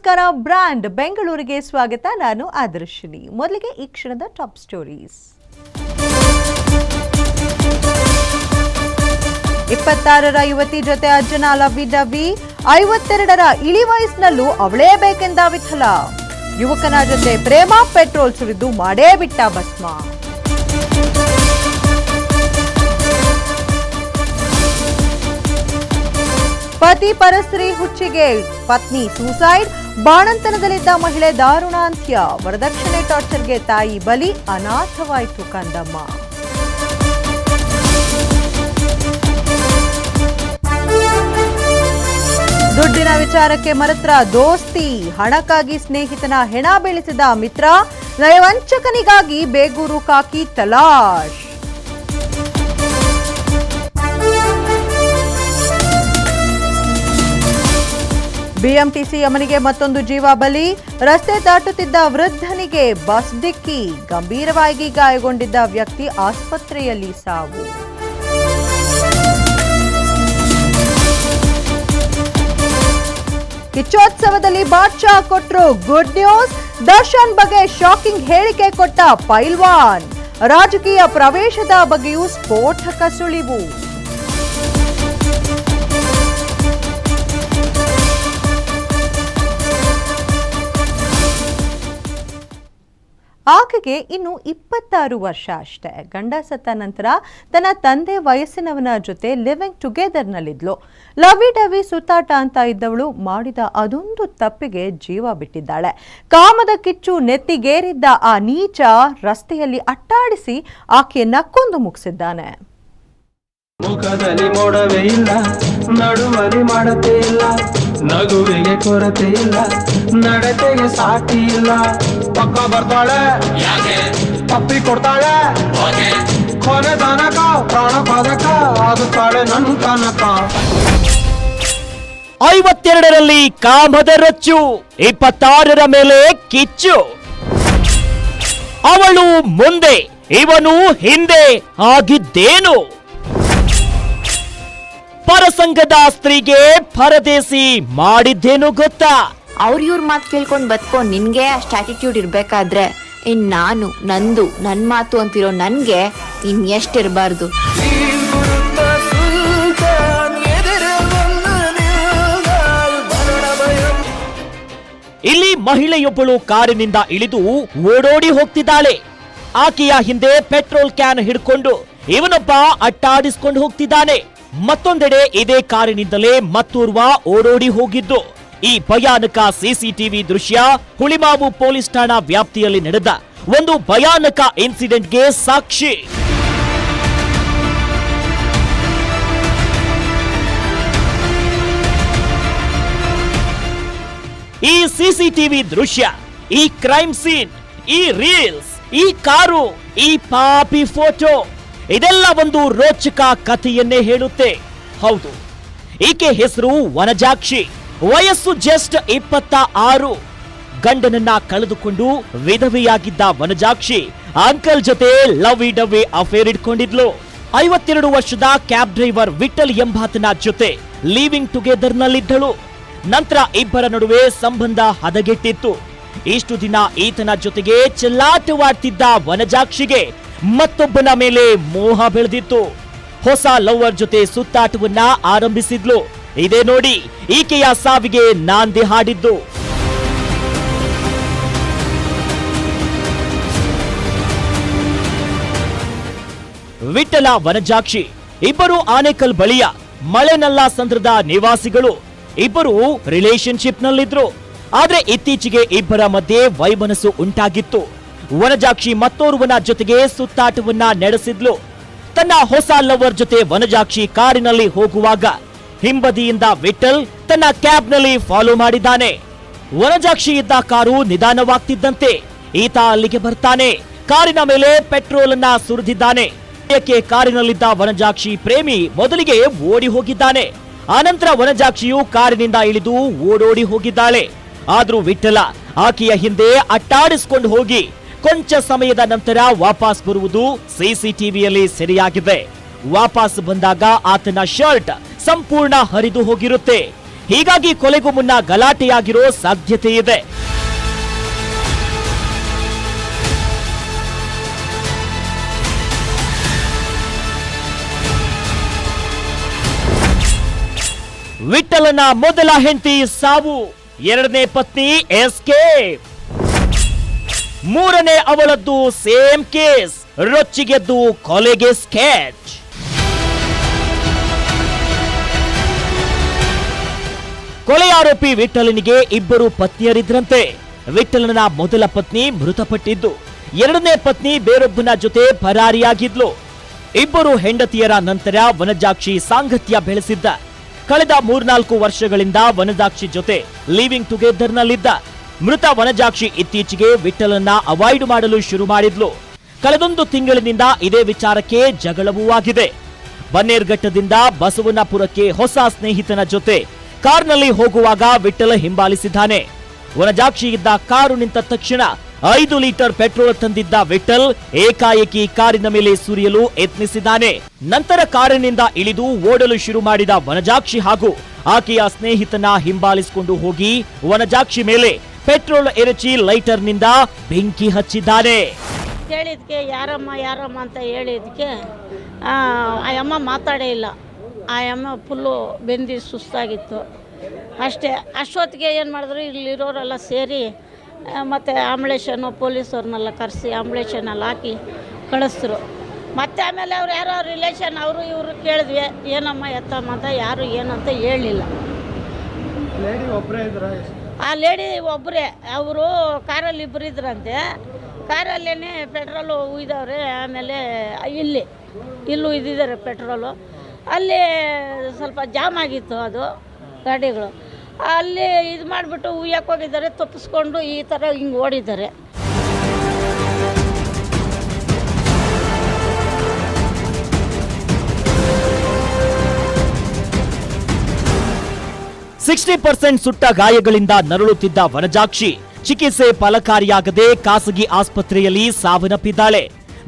ನಮಸ್ಕಾರ, ಬ್ರ್ಯಾಂಡ್ ಬೆಂಗಳೂರಿಗೆ ಸ್ವಾಗತ. ನಾನು ಆದರ್ಶಿನಿ. ಮೊದಲಿಗೆ ಈ ಕ್ಷಣದ ಟಾಪ್ ಸ್ಟೋರೀಸ್. ಇಪ್ಪತ್ತಾರರ ಯುವತಿ ಜೊತೆ ಅಜ್ಜನ ಲವಿ ಡವಿ ಐವತ್ತೆರಡರ ಇಳಿ ವಯಸ್ಸಿನಲ್ಲೂ ಅವಳೇ ಬೇಕೆಂದ ವಿಠಲ. ಯುವಕನ ಜೊತೆ ಪ್ರೇಮ ಪೆಟ್ರೋಲ್ ಸುರಿದು ಮಾಡೇ ಬಿಟ್ಟ ಭಸ್ಮ. ಪತಿ ಪರಸ್ತ್ರೀ ಹುಚ್ಚಿಗೆ, ಪತ್ನಿ ಸೂಸೈಡ್ ಬಾಣಂತನದಲ್ಲಿದ್ದ ಮಹಿಳೆ ದಾರುಣ ಅಂತ್ಯ ವರದಕ್ಷಿಣೆ ಟಾರ್ಚರ್ಗೆ ತಾಯಿ ಬಲಿ, ಅನಾಥವಾಯಿತು ಕಂದಮ್ಮ. ದುಡ್ಡಿನ ವಿಚಾರಕ್ಕೆ ಮರತ್ರ ದೋಸ್ತಿ, ಹಣಕ್ಕಾಗಿ ಸ್ನೇಹಿತನ ಹೆಣ ಬೀಳಿಸಿದ ಮಿತ್ರ, ನಯವಂಚಕನಿಗಾಗಿ ಬೇಗೂರು ಕಾಕಿ ತಲಾಶ್. ಬಿಎಂಟಿಸಿ ಯಮನಿಗೆ ಮತ್ತೊಂದು ಜೀವ ಬಲಿ. ರಸ್ತೆ ದಾಟುತ್ತಿದ್ದ ವೃದ್ಧನಿಗೆ ಬಸ್ ಡಿಕ್ಕಿ. ಗಂಭೀರವಾಗಿ ಗಾಯಗೊಂಡಿದ್ದ ವ್ಯಕ್ತಿ ಆಸ್ಪತ್ರೆಯಲ್ಲಿ ಸಾವು. ಕಿಚ್ಚೋತ್ಸವದಲ್ಲಿ ಬಾದ್ಶಾ ಕೊಟ್ರು ಗುಡ್ ನ್ಯೂಸ್. ದರ್ಶನ್ ಬಗ್ಗೆ ಶಾಕಿಂಗ್ ಹೇಳಿಕೆ ಕೊಟ್ಟ ಪೈಲ್ವಾನ್. ರಾಜಕೀಯ ಪ್ರವೇಶದ ಬಗ್ಗೆಯೂ ಸ್ಫೋಟಕ ಸುಳಿವು. ಆಕೆಗೆ ಇನ್ನು ಇಪ್ಪತ್ತಾರು ವರ್ಷ ಅಷ್ಟೇ. ಗಂಡ ಸತ್ತ ನಂತರ ತನ್ನ ತಂದೆ ವಯಸ್ಸಿನವನ ಜೊತೆ ಲಿವಿಂಗ್ ಟುಗೆದರ್ನಲ್ಲಿದ್ಲು. ಲವಿ ಡವಿ ಸುತ್ತಾಟ ಅಂತ ಇದ್ದವಳು ಮಾಡಿದ ಅದೊಂದು ತಪ್ಪಿಗೆ ಜೀವ ಬಿಟ್ಟಿದ್ದಾಳೆ. ಕಾಮದ ಕಿಚ್ಚು ನೆತ್ತಿಗೇರಿದ್ದ ಆ ನೀಚ ರಸ್ತೆಯಲ್ಲಿ ಅಟ್ಟಾಡಿಸಿ ಆಕೆಯನ್ನ ಕೊಂದು ಮುಗಿಸಿದ್ದಾನೆ. ಮುಖದಲ್ಲಿ ಮೋಡವೇ ಇಲ್ಲ ನಡುವಲಿ ಮಾಡತೆ ಇಲ್ಲ ನಗುವಿಗೆ ಕೊರತೆ ಇಲ್ಲ ನಡತೆಗೆ ಸಾಟಿ ಇಲ್ಲ. ಪಕ್ಕ ಬರ್ತಾಳೆ ತಪ್ಪಿ ಕೊಡ್ತಾಳೆ. ಕೊನೆ ತನಕ ಪ್ರಾಣ ಪದಕ ಆಗುತ್ತಾಳೆ ನನ್ನ ತನಕ. ಐವತ್ತೆರಡರಲ್ಲಿ ಕಾಮದ ರಚ್ಚು ಇಪ್ಪತ್ತಾರರ ಮೇಲೆ ಕಿಚ್ಚು. ಅವಳು ಮುಂದೆ ಇವನು ಹಿಂದೆ ಆಗಿದ್ದೇನು? ಪರಸಂಗದ ಸ್ತ್ರೀಗೆ ಪರದೇಸಿ ಮಾಡಿದ್ದೇನು ಗೊತ್ತಾ? ಅವ್ರ ಇವ್ರ ಮಾತು ಕೇಳ್ಕೊಂಡ್ ಬದ್ಕೋ ನಿನ್ಗೆ ಅಷ್ಟು ಆಟಿಟ್ಯೂಡ್ ಇರ್ಬೇಕಾದ್ರೆ ಇನ್ ನಾನು ನಂದು ನನ್ ಮಾತು ಅಂತಿರೋ ನನ್ಗೆ ಇನ್ ಎಷ್ಟಿರಬಾರ್ದು ಇಲ್ಲಿ ಮಹಿಳೆಯೊಬ್ಬಳು ಕಾರಿನಿಂದ ಇಳಿದು ಓಡೋಡಿ ಹೋಗ್ತಿದ್ದಾಳೆ. ಆಕೆಯ ಹಿಂದೆ ಪೆಟ್ರೋಲ್ ಕ್ಯಾನ್ ಹಿಡ್ಕೊಂಡು ಇವನೊಬ್ಬ ಅಟ್ಟಾಡಿಸ್ಕೊಂಡು ಹೋಗ್ತಿದ್ದಾನೆ. ಮತ್ತೊಂದೆಡೆ ಇದೇ ಕಾರಿನಿಂದಲೇ ಮತ್ತೋರ್ವ ಓಡೋಡಿ ಹೋಗಿದ್ದು. ಈ ಭಯಾನಕ ಸಿಸಿಟಿವಿ ದೃಶ್ಯ ಹುಳಿಮಾವು ಪೊಲೀಸ್ ಠಾಣಾ ವ್ಯಾಪ್ತಿಯಲ್ಲಿ ನಡೆದ ಒಂದು ಭಯಾನಕ ಇನ್ಸಿಡೆಂಟ್ಗೆ ಸಾಕ್ಷಿ. ಈ ಸಿಸಿಟಿವಿ ದೃಶ್ಯ, ಈ ಕ್ರೈಮ್ ಸೀನ್, ಈ ರೀಲ್ಸ್, ಈ ಕಾರು, ಈ ಪಾಪಿ ಫೋಟೋ. ಇದೆಲ್ಲ ಒಂದು ರೋಚಕ ಕಥೆಯನ್ನೇ ಹೇಳುತ್ತೆ. ಹೌದು. ಈಕೆ ಹೆಸರು ವನಜಾಕ್ಷಿ. ವಯಸ್ಸು ಜಸ್ಟ್ ಇಪ್ಪತ್ತ ಆರು ಗಂಡನನ್ನ ಕಳೆದುಕೊಂಡು ವಿಧವೆಯಾಗಿದ್ದ ವನಜಾಕ್ಷಿ ಅಂಕಲ್ ಜೊತೆ ಲವ್ ಡವ್ವಿ ಅಫೇರ್ ಇಟ್ಕೊಂಡಿದ್ಲು. ಐವತ್ತೆರಡು ವರ್ಷದ ಕ್ಯಾಬ್ ಡ್ರೈವರ್ ವಿಠಲ್ ಎಂಬಾತನ ಜೊತೆ ಲೀವಿಂಗ್ ಟುಗೆದರ್ ನಲ್ಲಿದ್ದಳು ನಂತರ ಇಬ್ಬರ ನಡುವೆ ಸಂಬಂಧ ಹದಗೆಟ್ಟಿತ್ತು. ಇಷ್ಟು ದಿನ ಈತನ ಜೊತೆಗೆ ಚೆಲ್ಲಾಟವಾಡ್ತಿದ್ದ ವನಜಾಕ್ಷಿಗೆ ಮತ್ತೊಬ್ಬನ ಮೇಲೆ ಮೋಹ ಬೆಳೆದಿತ್ತು. ಹೊಸ ಲವರ್ ಜೊತೆ ಸುತ್ತಾಟವನ್ನ ಆರಂಭಿಸಿದ್ಲು. ಇದೇ ನೋಡಿ, ಈಕೆಯ ಸಾವಿಗೆ ನಾಂದಿ ಹಾಡಿದ್ದು. ವಿಠಲ ವನಜಾಕ್ಷಿ, ಇಬ್ಬರು ಆನೇಕಲ್ ಬಳಿಯ ಮಳೆನಲ್ಲ ಸಂದ್ರದ ನಿವಾಸಿಗಳು. ಇಬ್ಬರು ರಿಲೇಶನ್ಶಿಪ್ ನಲ್ಲಿದ್ರು. ಆದ್ರೆ ಇತ್ತೀಚೆಗೆ ಇಬ್ಬರ ಮಧ್ಯೆ ವೈಮನಸ್ಸು ಉಂಟಾಗಿತ್ತು. ವನಜಾಕ್ಷಿ ಮತ್ತೋರ್ವನ ಜೊತೆಗೆ ಸುತ್ತಾಟವನ್ನ ನಡೆಸಿದ್ಲು. ತನ್ನ ಹೊಸ ಲವರ್ ಜೊತೆ ವನಜಾಕ್ಷಿ ಕಾರಿನಲ್ಲಿ ಹೋಗುವಾಗ ಹಿಂಬದಿಯಿಂದ ವಿಠಲ್ ತನ್ನ ಕ್ಯಾಬ್ನಲ್ಲಿ ಫಾಲೋ ಮಾಡಿದ್ದಾನೆ. ವನಜಾಕ್ಷಿ ಇದ್ದ ಕಾರು ನಿಧಾನವಾಗ್ತಿದ್ದಂತೆ ಈತ ಅಲ್ಲಿಗೆ ಬರ್ತಾನೆ. ಕಾರಿನ ಮೇಲೆ ಪೆಟ್ರೋಲ್ ಅನ್ನ ಸುರಿದಿದ್ದಾನೆ ಕಾರಿನಲ್ಲಿದ್ದ ವನಜಾಕ್ಷಿ ಪ್ರೇಮಿ ಮೊದಲಿಗೆ ಓಡಿ ಹೋಗಿದ್ದಾನೆ. ಆನಂತರ ವನಜಾಕ್ಷಿಯು ಕಾರಿನಿಂದ ಇಳಿದು ಓಡೋಡಿ ಹೋಗಿದ್ದಾಳೆ. ಆದ್ರೂ ವಿಠಲ ಆಕೆಯ ಹಿಂದೆ ಅಟ್ಟಾಡಿಸ್ಕೊಂಡು ಹೋಗಿ ಕೊಂಚ ಸಮಯದ ನಂತರ ವಾಪಸ್ ಬರುವುದು ಸಿಸಿಟಿವಿಯಲ್ಲಿ ಸೆರೆಯಾಗಿದೆ. ವಾಪಸ್ ಬಂದಾಗ ಆತನ ಶರ್ಟ್ ಸಂಪೂರ್ಣ ಹರಿದು ಹೋಗಿರುತ್ತೆ. ಹೀಗಾಗಿ ಕೊಲೆಗೂ ಮುನ್ನ ಗಲಾಟೆಯಾಗಿರೋ ಸಾಧ್ಯತೆ ಇದೆ. ವಿಠಲನ ಮೊದಲ ಹೆಂಡತಿ ಸಾವು. ಎರಡನೇ ಪತ್ನಿ ಎಸ್ಕೇಪ್ ಮೂರನೇ ಅವಳದ್ದು ಸೇಮ್ ಕೇಸ್. ರೊಚ್ಚಿಗೆದ್ದು ಕೊಲೆಗೆ ಸ್ಕೆಚ್. ಕೊಲೆ ಆರೋಪಿ ವಿಠಲನಿಗೆ ಇಬ್ಬರು ಪತ್ನಿಯರಿದ್ರಂತೆ. ವಿಠಲನ ಮೊದಲ ಪತ್ನಿ ಮೃತಪಟ್ಟಿದ್ದು. ಎರಡನೇ ಪತ್ನಿ ಬೇರೊಬ್ಬನ ಜೊತೆ ಪರಾರಿಯಾಗಿದ್ಲು. ಇಬ್ಬರು ಹೆಂಡತಿಯರ ನಂತರ ವನಜಾಕ್ಷಿ ಸಾಂಗತ್ಯ ಬೆಳೆಸಿದ್ದ. ಕಳೆದ ಮೂರ್ನಾಲ್ಕು ವರ್ಷಗಳಿಂದ ವನಜಾಕ್ಷಿ ಜೊತೆ ಲಿವಿಂಗ್ ಟುಗೆದರ್ನಲ್ಲಿದ್ದ. ಮೃತ ವನಜಾಕ್ಷಿ ಇತ್ತೀಚೆಗೆ ವಿಠಲನ್ನ ಅವಾಯ್ಡ್ ಮಾಡಲು ಶುರು ಮಾಡಿದ್ಲು. ಕಳೆದೊಂದು ತಿಂಗಳಿನಿಂದ ಇದೇ ವಿಚಾರಕ್ಕೆ ಜಗಳವೂ ಆಗಿದೆ. ಬನ್ನೇರ್ಘಟ್ಟದಿಂದ ಬಸವನಪುರಕ್ಕೆ ಹೊಸ ಸ್ನೇಹಿತನ ಜೊತೆ ಕಾರ್ನಲ್ಲಿ ಹೋಗುವಾಗ ವಿಠಲ ಹಿಂಬಾಲಿಸಿದ್ದಾನೆ. ವನಜಾಕ್ಷಿ ಇದ್ದ ಕಾರು ನಿಂತ ತಕ್ಷಣ ಐದು ಲೀಟರ್ ಪೆಟ್ರೋಲ್ ತಂದಿದ್ದ ವಿಠಲ್ ಏಕಾಏಕಿ ಕಾರಿನ ಮೇಲೆ ಸುರಿಯಲು ಯತ್ನಿಸಿದ್ದಾನೆ. ನಂತರ ಕಾರಿನಿಂದ ಇಳಿದು ಓಡಲು ಶುರು ಮಾಡಿದ ವನಜಾಕ್ಷಿ ಹಾಗೂ ಆಕೆಯ ಸ್ನೇಹಿತನ ಹಿಂಬಾಲಿಸಿಕೊಂಡು ಹೋಗಿ ವನಜಾಕ್ಷಿ ಮೇಲೆ ಪೆಟ್ರೋಲ್ ಎರಚಿ ಲೈಟರ್ನಿಂದ ಬೆಂಕಿ ಹಚ್ಚಿದ್ದಾರೆ. ಕೇಳಿದ್ಕೆ ಯಾರಮ್ಮ ಯಾರಮ್ಮ ಅಂತ ಹೇಳಿದ್ಕೆ ಆ ಆ ಅಮ್ಮ ಮಾತಾಡೇ ಇಲ್ಲ. ಆ ಅಮ್ಮ ಫುಲ್ಲು ಬೆಂದಿ ಸುಸ್ತಾಗಿತ್ತು. ಅಷ್ಟೇ ಅಷ್ಟೊತ್ತಿಗೆ ಏನು ಮಾಡಿದ್ರು ಇಲ್ಲಿರೋರೆಲ್ಲ ಸೇರಿ ಮತ್ತು ಆಂಬ್ಲೇಷನ್ನು ಪೊಲೀಸವ್ರನ್ನೆಲ್ಲ ಕರೆಸಿ ಆಂಬ್ಯುಲೇಷನಲ್ಲಿ ಹಾಕಿ ಕಳಿಸಿದ್ರು ಮತ್ತೆ ಆಮೇಲೆ ಅವ್ರು ಯಾರೋ ರಿಲೇಷನ್ ಅವರು ಇವರು ಕೇಳಿದ್ವಿ ಏನಮ್ಮ ಎತ್ತಮ್ಮ ಅಂತ ಯಾರು ಏನಂತ ಹೇಳಲಿಲ್ಲ ಆ ಲೇಡಿ ಒಬ್ಬರೇ ಅವರು ಕಾರಲ್ಲಿ ಇಬ್ಬರು ಇದ್ರಂತೆ. ಕಾರಲ್ಲೇ ಪೆಟ್ರೋಲು ಉಯ್ದವ್ರೆ, ಆಮೇಲೆ ಇಲ್ಲಿ, ಇಲ್ಲೂ ಇದ್ದಿದ್ದಾರೆ ಪೆಟ್ರೋಲು ಅಲ್ಲಿ ಸ್ವಲ್ಪ ಜಾಮ್ ಆಗಿತ್ತು ಅದು, ಗಾಡಿಗಳು. ಅಲ್ಲಿ ಇದು ಮಾಡಿಬಿಟ್ಟು ಉಯ್ಯಕ್ಕೆ ಹೋಗಿದ್ದಾರೆ, ತಪ್ಪಿಸ್ಕೊಂಡು ಈ ಥರ ಹಿಂಗೆ ಓಡಿದ್ದಾರೆ. ಸಿಕ್ಸ್ಟಿ ಪರ್ಸೆಂಟ್ ಸುಟ್ಟ ಗಾಯಗಳಿಂದ ನರಳುತ್ತಿದ್ದ ವನಜಾಕ್ಷಿ. ಚಿಕಿತ್ಸೆ ಫಲಕಾರಿಯಾಗದೆ ಖಾಸಗಿ ಆಸ್ಪತ್ರೆಯಲ್ಲಿ ಸಾವನ್ನಪ್ಪಿದ್ದಾಳೆ.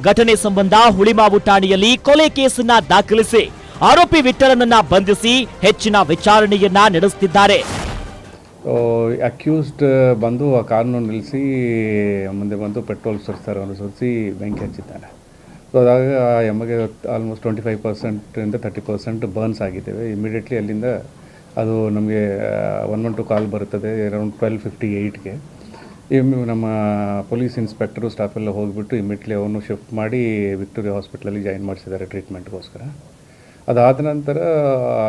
ಘಟನೆ ಸಂಬಂಧ ಹುಳಿಮಾವು ಠಾಣೆಯಲ್ಲಿ ಕೊಲೆ ಕೇಸನ್ನ ದಾಖಲಿಸಿ ಆರೋಪಿ ವಿಠಲನನ್ನ ಬಂಧಿಸಿ ಹೆಚ್ಚಿನ ವಿಚಾರಣೆಯನ್ನ ನಡೆಸುತ್ತಿದ್ದಾರೆ. ಅಕ್ಯೂಸ್ಡ್ ಬಂದು ಆ ಕಾರನ್ನು ನಿಲ್ಲಿಸಿ ಮುಂದೆ ಬಂದು ಪೆಟ್ರೋಲ್ ಸುರಿಸ್ತಾರೆ ಅವನು ಸುರಿಸಿ ಬೆಂಕಿ ಹಚ್ಚಿದ್ದಾನೆ ಸೊ ಅದಾಗ ಆ ಎಮ್ಮಗೆ ಆಲ್ಮೋಸ್ಟ್ ಟ್ವೆಂಟಿ ಫೈವ್ ಪರ್ಸೆಂಟಿಂದ ತರ್ಟಿ ಪರ್ಸೆಂಟ್ ಬರ್ನ್ಸ್ ಆಗಿದ್ದೇವೆ. ಇಮಿಡಿಯೇಟ್ಲಿ ಅಲ್ಲಿಂದ ಅದು ನಮಗೆ ಒನ್ ಒನ್ ಟು ಕಾಲ್ ಬರುತ್ತದೆ ಅರೌಂಡ್ ಟ್ವೆಲ್ ಫಿಫ್ಟಿ ಏಯ್ಟ್ಗೆ ನಮ್ಮ ಪೊಲೀಸ್ ಇನ್ಸ್ಪೆಕ್ಟರು ಸ್ಟಾಫ್ ಎಲ್ಲ ಹೋಗಿಬಿಟ್ಟು ಇಮಿಡಿಯೇಟ್ಲಿ ಅವನು ಶಿಫ್ಟ್ ಮಾಡಿ ವಿಕ್ಟೋರಿಯಾ ಹಾಸ್ಪಿಟ್ಲಲ್ಲಿ ಜಾಯಿನ್ ಮಾಡಿಸಿದ್ದಾರೆ ಟ್ರೀಟ್ಮೆಂಟ್ಗೋಸ್ಕರ ಅದಾದ ನಂತರ,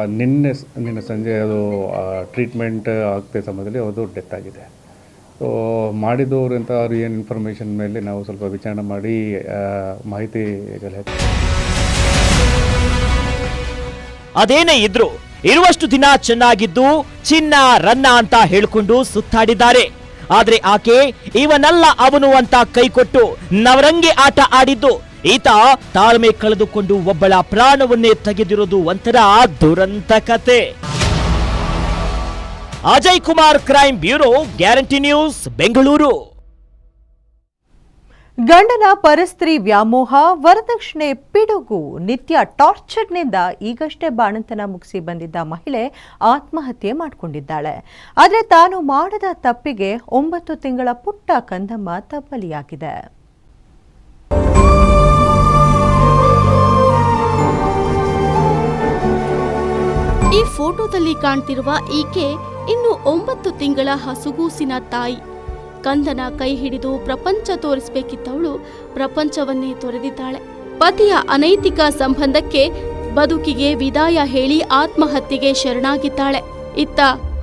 ನಿನ್ನೆ ನಿನ್ನೆ ಸಂಜೆ ಅದು ಟ್ರೀಟ್ಮೆಂಟ್ ಆಗ್ತಾ ಸಮಯದಲ್ಲಿ ಅದು ಡೆತ್ ಆಗಿದೆ. ಸೊ ಮಾಡಿದವರು ಅಂತ ಅವ್ರು ಏನು ಇನ್ಫಾರ್ಮೇಷನ್ ಮೇಲೆ ನಾವು ಸ್ವಲ್ಪ ವಿಚಾರಣೆ ಮಾಡಿ ಮಾಹಿತಿ ಅದೇನೇ ಇದ್ರು ಇರುವಷ್ಟು ದಿನ ಚೆನ್ನಾಗಿದ್ದು ಚಿನ್ನ ರನ್ನ ಅಂತ ಹೇಳಿಕೊಂಡು ಸುತ್ತಾಡಿದ್ದಾರೆ. ಆದ್ರೆ ಆಕೆ ಇವನಲ್ಲ ಅವನು ಅಂತ ಕೈಕೊಟ್ಟು ನವರಂಗಿ ಆಟ ಆಡಿದ್ದು. ಈತ ತಾಳ್ಮೆ ಕಳೆದುಕೊಂಡು ಒಬ್ಬಳ ಪ್ರಾಣವನ್ನೇ ತೆಗೆದಿರೋದು ಒಂಥರ ದುರಂತ ಕತೆ. Ajay Kumar crime bureau, guarantee news, Bengaluru. ಗಂಡನ ಪರಸ್ತ್ರೀ ವ್ಯಾಮೋಹ, ವರದಕ್ಷಿಣೆ, ಪಿಡುಗು, ನಿತ್ಯ ಟಾರ್ಚರ್ನಿಂದ ಈಗಷ್ಟೇ ಬಾಣಂತನ ಮುಗಿಸಿ ಬಂದಿದ್ದ ಮಹಿಳೆ ಆತ್ಮಹತ್ಯೆ ಮಾಡಿಕೊಂಡಿದ್ದಾಳೆ. ಆದರೆ ತಾನು ಮಾಡದ ತಪ್ಪಿಗೆ ಒಂಬತ್ತು ತಿಂಗಳ ಪುಟ್ಟ ಕಂದಮ್ಮ ತಬ್ಬಲಿಯಾಗಿದೆ. ಈ ಫೋಟೋದಲ್ಲಿ ಕಾಣ್ತಿರುವ ಈಕೆ ಇನ್ನು ಒಂಬತ್ತು ತಿಂಗಳ ಹಸುಗೂಸಿನ ತಾಯಿ. ಕಂದನ ಕೈ ಹಿಡಿದು ಪ್ರಪಂಚ ತೋರಿಸಬೇಕಿದ್ದವಳು ಪ್ರಪಂಚವನ್ನೇ ತೊರೆದಿದ್ದಾಳೆ. ಪತಿಯ ಅನೈತಿಕ ಸಂಬಂಧಕ್ಕೆ ಬದುಕಿಗೆ ವಿದಾಯ ಹೇಳಿ ಆತ್ಮಹತ್ಯೆಗೆ ಶರಣಾಗಿದ್ದಾಳೆ. ಇತ್ತ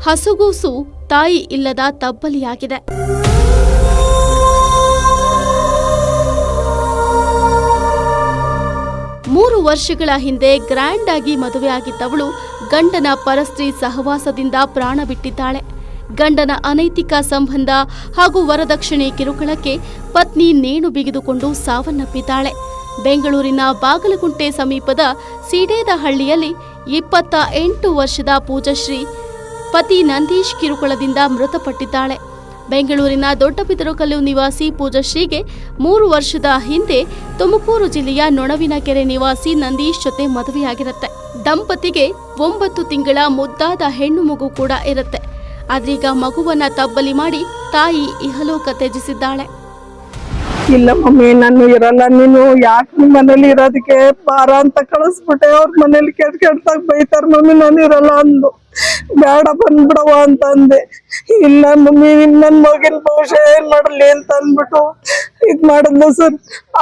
ಹಸುಗೂಸು ತಾಯಿ ಇಲ್ಲದ ತಬ್ಬಲಿಯಾಗಿದೆ. ಮೂರು ವರ್ಷಗಳ ಹಿಂದೆ ಗ್ರ್ಯಾಂಡ್ ಆಗಿ ಮದುವೆಯಾಗಿದ್ದವಳು ಗಂಡನ ಪರಸ್ತ್ರೀ ಸಹವಾಸದಿಂದ ಪ್ರಾಣ ಬಿಟ್ಟಿದ್ದಾಳೆ. ಗಂಡನ ಅನೈತಿಕ ಸಂಬಂಧ ಹಾಗೂ ವರದಕ್ಷಿಣೆ ಕಿರುಕುಳಕ್ಕೆ ಪತ್ನಿ ನೇಣು ಬಿಗಿದುಕೊಂಡು ಸಾವನ್ನಪ್ಪಿದ್ದಾಳೆ. ಬೆಂಗಳೂರಿನ ಬಾಗಲಗುಂಟೆ ಸಮೀಪದ ಸೀಡೇದಹಳ್ಳಿಯಲ್ಲಿ ಇಪ್ಪತ್ತ ಎಂಟು ವರ್ಷದ ಪೂಜಶ್ರೀ ಪತಿ ನಂದೀಶ್ ಕಿರುಕುಳದಿಂದ ಮೃತಪಟ್ಟಿದ್ದಾಳೆ. ಬೆಂಗಳೂರಿನ ದೊಡ್ಡಬಿದರಕಲ್ಲು ನಿವಾಸಿ ಪೂಜಶ್ರೀಗೆ ಮೂರು ವರ್ಷದ ಹಿಂದೆ ತುಮಕೂರು ಜಿಲ್ಲೆಯ ನೊಣವಿನಕೆರೆ ನಿವಾಸಿ ನಂದೀಶ್ ಜೊತೆ ಮದುವೆಯಾಗಿರುತ್ತೆ. ದಂಪತಿಗೆ ಒಂಬತ್ತು ತಿಂಗಳ ಮುದ್ದಾದ ಹೆಣ್ಣು ಮಗು ಕೂಡ ಇರುತ್ತೆ. ಆದ್ರೀಗ ಮಗುವನ್ನ ತಬ್ಬಲಿ ಮಾಡಿ ತಾಯಿ ಇಹಲೋಕ ತ್ಯಜಿಸಿದ್ದಾಳೆ. ಇಲ್ಲ ಮಮ್ಮಿ, ನಾನು ಇರಲ್ಲ. ನೀನು ಯಾಕೆ ನಿಮ್ಮ ಮನೇಲಿ ಇರೋದಕ್ಕೆ? ಬಾರ ಅಂತ ಕಳಿಸ್ಬಿಟ್ಟೆ. ಅವ್ರ ಮನೇಲಿ ಕೆಟ್ಟ ಕೆಟ್ಟದಾಗ ಬೈತಾರ ಮಮ್ಮಿ, ನಾನು ಇರಲ್ಲ ಅಂದು ಬೇಡ ಬಂದ್ಬಿಡವ ಅಂತ ಅಂದೆ ಇಲ್ಲ ಮಮ್ಮಿ ನನ್ನ ಮಗಿನ ಭವಿಷ್ಯ ಏನ್ ಮಾಡಲಿ ಅಂತ ಅಂದ್ಬಿಟ್ಟು ಇದ್ ಮಾಡಿದ್ಲು ಸರ್.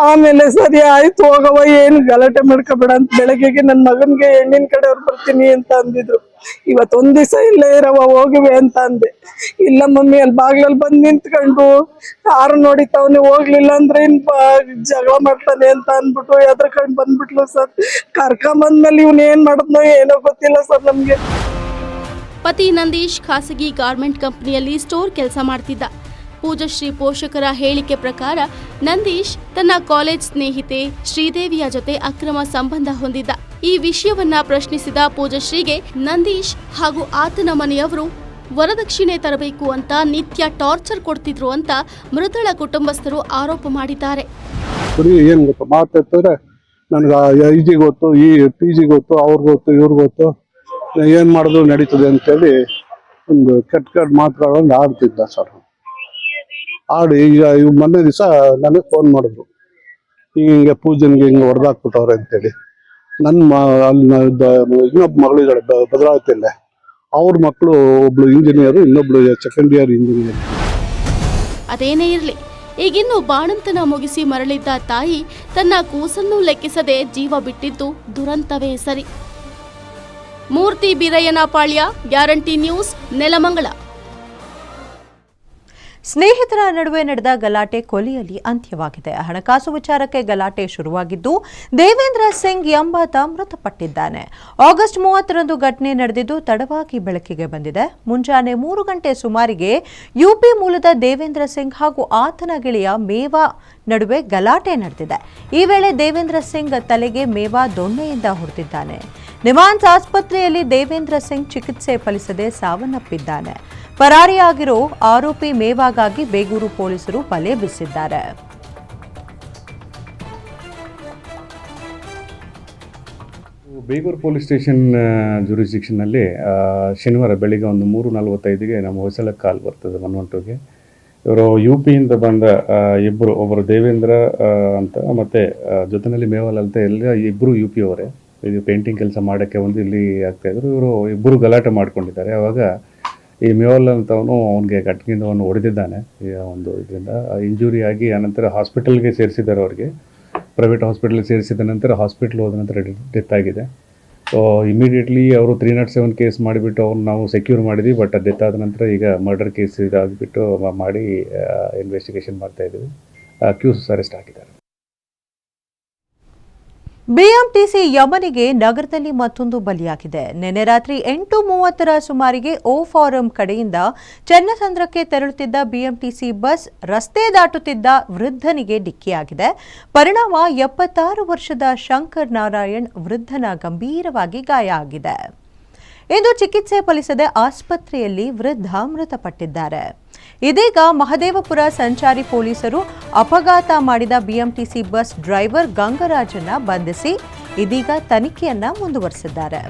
ಆಮೇಲೆ ಸರಿ ಆಯ್ತು ಹೋಗವ ಏನು ಗಲಾಟೆ ಮಾಡ್ಕೋಬೇಡ ಅಂತ ಬೆಳಗ್ಗೆಗೆ ನನ್ ಮಗನ್ಗೆ ಹೆಣ್ಣಿನ ಕಡೆಯವ್ರು ಬರ್ತೀನಿ ಅಂತ ಅಂದಿದ್ರು. ಇವತ್ತೊಂದ್ ದಿವಸ ಇಲ್ಲೇ ಇರವ ಹೋಗಿವೆ ಅಂತ ಅಂದೆ. ಇಲ್ಲ ಮಮ್ಮಿ ಅಲ್ಲಿ ಬಾಗ್ಲಲ್ಲಿ ಬಂದು ನಿಂತ್ಕೊಂಡು ಯಾರು ನೋಡಿತಾವನೆ ಹೋಗ್ಲಿಲ್ಲ ಅಂದ್ರೆ ಇನ್ ಜಗಳ ಮಾಡ್ತಾನೆ ಅಂತ ಅನ್ಬಿಟ್ಟು ಎದ್ರಕಂಡ್ ಬಂದ್ಬಿಟ್ಲು ಸರ್. ಕರ್ಕೊಂಬಂದ್ಮೇಲೆ ಇವ್ನ ಏನ್ ಮಾಡಿದ್ನೋ ಏನೋ ಗೊತ್ತಿಲ್ಲ ಸರ್ ನಮ್ಗೆ. ಪತಿ ನಂದೀಶ್ ಖಾಸಗಿ ಗಾರ್ಮೆಂಟ್ ಕಂಪನಿಯಲ್ಲಿ ಸ್ಟೋರ್ ಕೆಲಸ ಮಾಡ್ತಿದ್ದ. ಪೂಜಶ್ರೀ ಪೋಷಕರ ಹೇಳಿಕೆ ಪ್ರಕಾರ ನಂದೀಶ್ ತನ್ನ ಕಾಲೇಜ್ ಸ್ನೇಹಿತೆ ಶ್ರೀದೇವಿಯ ಜೊತೆ ಅಕ್ರಮ ಸಂಬಂಧ ಹೊಂದಿದ್ದ. ಈ ವಿಷಯವನ್ನ ಪ್ರಶ್ನಿಸಿದ ಪೂಜಶ್ರೀಗೆ ನಂದೀಶ್ ಹಾಗೂ ಆತನ ಮನೆಯವರು ವರದಕ್ಷಿಣೆ ತರಬೇಕು ಅಂತ ನಿತ್ಯ ಟಾರ್ಚರ್ ಕೊಡ್ತಿದ್ರು ಅಂತ ಮೃತಳ ಕುಟುಂಬಸ್ಥರು ಆರೋಪ ಮಾಡಿದ್ದಾರೆ. ಏನು ಗೊತ್ತು? ನನಗೆ ಐ ಗೊತ್ತು, ಈ ಪಿ ಜಿ ಗೊತ್ತು ಅವ್ರಿಗೆ ಗೊತ್ತು ಇವ್ರಿಗೆ ಗೊತ್ತು. ಏನು ಮಾಡಿದ್ರು ನಡೀತದೆ ಅಂತೇಳಿ ಒಂದು ಕೆಟ್ಟ ಕೆಟ್ಟ ಮಾತುಗಳನ್ನು ಆಡ್ತಿದ್ದ ಸರ್. ಆಡಿ ಈಗ ಇವ್ ಮೊನ್ನೆ ದಿವಸ ನನಗೆ ಫೋನ್ ಮಾಡಿದ್ರು. ಹಿಂಗೆ ಪೂಜನ್ಗೆ ಹಿಂಗೆ ಹೊಡೆದಾಕ್ಬಿಟ್ಟವ್ರೆ ಅಂತೇಳಿ. ನನ್ನ ಮ, ಅಲ್ಲಿ ಇನ್ನೊಬ್ಬ ಮಗಳಿದ್ದಾಳೆ ಭದ್ರಾವತಿಯಲ್ಲೇ. ಅವ್ರ ಮಕ್ಕಳು ಒಬ್ಳು ಇಂಜಿನಿಯರು ಇನ್ನೊಬ್ಳು ಸೆಕೆಂಡ್ ಇಯರ್ ಇಂಜಿನಿಯರ್ ಅದೇನೇ ಇರಲಿ. ಈಗಿನ್ನು ಬಾಣಂತನ ಮುಗಿಸಿ ಮರಳಿದ್ದ ತಾಯಿ ತನ್ನ ಕೂಸನ್ನು ಲೆಕ್ಕಿಸದೆ ಜೀವ ಬಿಟ್ಟಿದ್ದು ದುರಂತವೇ ಸರಿ. Murthy Birayyanapalya guarantee news Nelamangala. ಸ್ನೇಹಿತರ ನಡುವೆ ನಡೆದ ಗಲಾಟೆ ಕೊಲೆಯಲ್ಲಿ ಅಂತ್ಯವಾಗಿದೆ. ಹಣಕಾಸು ವಿಚಾರಕ್ಕೆ ಗಲಾಟೆ ಶುರುವಾಗಿದ್ದು, ದೇವೇಂದ್ರ ಸಿಂಗ್ ಎಂಬಾತ ಮೃತಪಟ್ಟಿದ್ದಾನೆ. ಆಗಸ್ಟ್ ಮೂವತ್ತರಂದು ಘಟನೆ ನಡೆದಿದ್ದು, ತಡವಾಗಿ ಬೆಳಕಿಗೆ ಬಂದಿದೆ. ಮುಂಜಾನೆ ಮೂರು ಗಂಟೆ ಸುಮಾರಿಗೆ ಯುಪಿ ಮೂಲದ ದೇವೇಂದ್ರ ಸಿಂಗ್ ಹಾಗೂ ಆತನ ಗೆಳೆಯ ಮೇವಾ ನಡುವೆ ಗಲಾಟೆ ನಡೆದಿದೆ. ಈ ವೇಳೆ ದೇವೇಂದ್ರ ಸಿಂಗ್ ತಲೆಗೆ ಮೇವಾ ದೊಣ್ಣೆಯಿಂದ ಹೊಡೆದಿದ್ದಾನೆ. ನಿಮಾನ್ಸ್ ಆಸ್ಪತ್ರೆಯಲ್ಲಿ ದೇವೇಂದ್ರ ಸಿಂಗ್ ಚಿಕಿತ್ಸೆ ಫಲಿಸದೆ ಸಾವನ್ನಪ್ಪಿದ್ದಾನೆ. ಪರಾರಿಯಾಗಿರೋ ಆರೋಪಿ ಮೇವಾಗಾಗಿ ಬೇಗೂರು ಪೊಲೀಸರು ಬಲೆ ಬೀಸಿದ್ದಾರೆ. ಬೇಗೂರು ಪೊಲೀಸ್ ಸ್ಟೇಷನ್ ಜುರಿಸ್ಡಿಕ್ಷನಲ್ಲಿ ಶನಿವಾರ ಬೆಳಿಗ್ಗೆ ಒಂದು ಮೂರು ನಲವತ್ತೈದಿಗೆ ನಮ್ಮ ಹೊಸಲ ಕಾಲ್ ಬರ್ತದೆ ಒನ್ ಒನ್ ಇವರು ಯು ಪಿಯಿಂದ ಬಂದ ಇಬ್ಬರು ಒಬ್ಬರು ದೇವೇಂದ್ರ ಅಂತ, ಮತ್ತು ಜೊತೆಯಲ್ಲಿ ಮೇವಾಲ್ ಅಂತ ಎಲ್ಲ ಇಬ್ಬರು ಯು ಪಿ ಅವರೇ. ಇದು ಪೇಂಟಿಂಗ್ ಕೆಲಸ ಮಾಡೋಕ್ಕೆ ಒಂದು ಇಲ್ಲಿ ಆಗ್ತಾಯಿದ್ರು ಇವರು ಇಬ್ಬರು ಗಲಾಟೆ ಮಾಡ್ಕೊಂಡಿದ್ದಾರೆ. ಆವಾಗ ಈ ಮೇವಲ್ ಅಂತವನು ಅವನಿಗೆ ಕಟ್ಕಿಂದ ಅವನು ಹೊಡೆದಿದ್ದಾನೆ. ಒಂದು ಇದರಿಂದ ಇಂಜುರಿ ಆಗಿ ಆನಂತರ ಹಾಸ್ಪಿಟಲ್ಗೆ ಸೇರಿಸಿದ್ದಾರೆ ಅವ್ರಿಗೆ. ಪ್ರೈವೇಟ್ ಹಾಸ್ಪಿಟಲ್ಗೆ ಸೇರಿಸಿದ ನಂತರ ಹಾಸ್ಪಿಟ್ಲ್ ಹೋದ ನಂತರ ಡೆತ್ ಆಗಿದೆ. ಸೊ ಇಮಿಡಿಯೇಟ್ಲಿ ಅವರು ತ್ರೀ ನಾಟ್ ಸೆವೆನ್ ಕೇಸ್ ಮಾಡಿಬಿಟ್ಟು ಅವ್ರನ್ನ ನಾವು ಸೆಕ್ಯೂರ್ ಮಾಡಿದ್ವಿ ಬಟ್ ಡೆತ್ ಆದ ನಂತರ ಈಗ ಮರ್ಡರ್ ಕೇಸ್ ಇದಾಗಿಬಿಟ್ಟು ಮಾಡಿ ಇನ್ವೆಸ್ಟಿಗೇಷನ್ ಮಾಡ್ತಾ ಇದ್ದೀವಿ. ಅಕ್ಯೂಸ್ ಅರೆಸ್ಟ್ ಆಗಿದ್ದಾರೆ ಬಿಎಂಟಿಸಿ ಯಮನಿಗೆ ನಗರದಲ್ಲಿ ಮತ್ತೊಂದು ಬಲಿಯಾಗಿದೆ. ನಿನ್ನೆ ರಾತ್ರಿ ಎಂಟು ಮೂವತ್ತರ ಸುಮಾರಿಗೆ ಓ ಫಾರಂ ಕಡೆಯಿಂದ ಚನ್ನಸಂದ್ರಕ್ಕೆ ತೆರಳುತ್ತಿದ್ದ ಬಿಎಂಟಿಸಿ ಬಸ್ ರಸ್ತೆ ದಾಟುತ್ತಿದ್ದ ವೃದ್ಧನಿಗೆ ಡಿಕ್ಕಿಯಾಗಿದೆ. ಪರಿಣಾಮ ಎಪ್ಪತ್ತಾರು ವರ್ಷದ ಶಂಕರ್ ನಾರಾಯಣ್ ವೃದ್ಧನ ಗಂಭೀರವಾಗಿ ಗಾಯ ಆಗಿದೆ. ಇಂದು ಚಿಕಿತ್ಸೆ ಫಲಿಸದೆ ಆಸ್ಪತ್ರೆಯಲ್ಲಿ ವೃದ್ಧ ಮೃತಪಟ್ಟಿದ್ದಾರೆ. ಇದೀಗ ಮಹದೇವಪುರ ಸಂಚಾರಿ ಪೊಲೀಸರು ಅಪಘಾತ ಮಾಡಿದ ಬಿಎಂಟಿಸಿ ಬಸ್ ಡ್ರೈವರ್ ಗಂಗರಾಜನ್ನ ಬಂಧಿಸಿ ಇದೀಗ ತನಿಖೆಯನ್ನ ಮುಂದುವರೆಸಿದ್ದಾರೆ.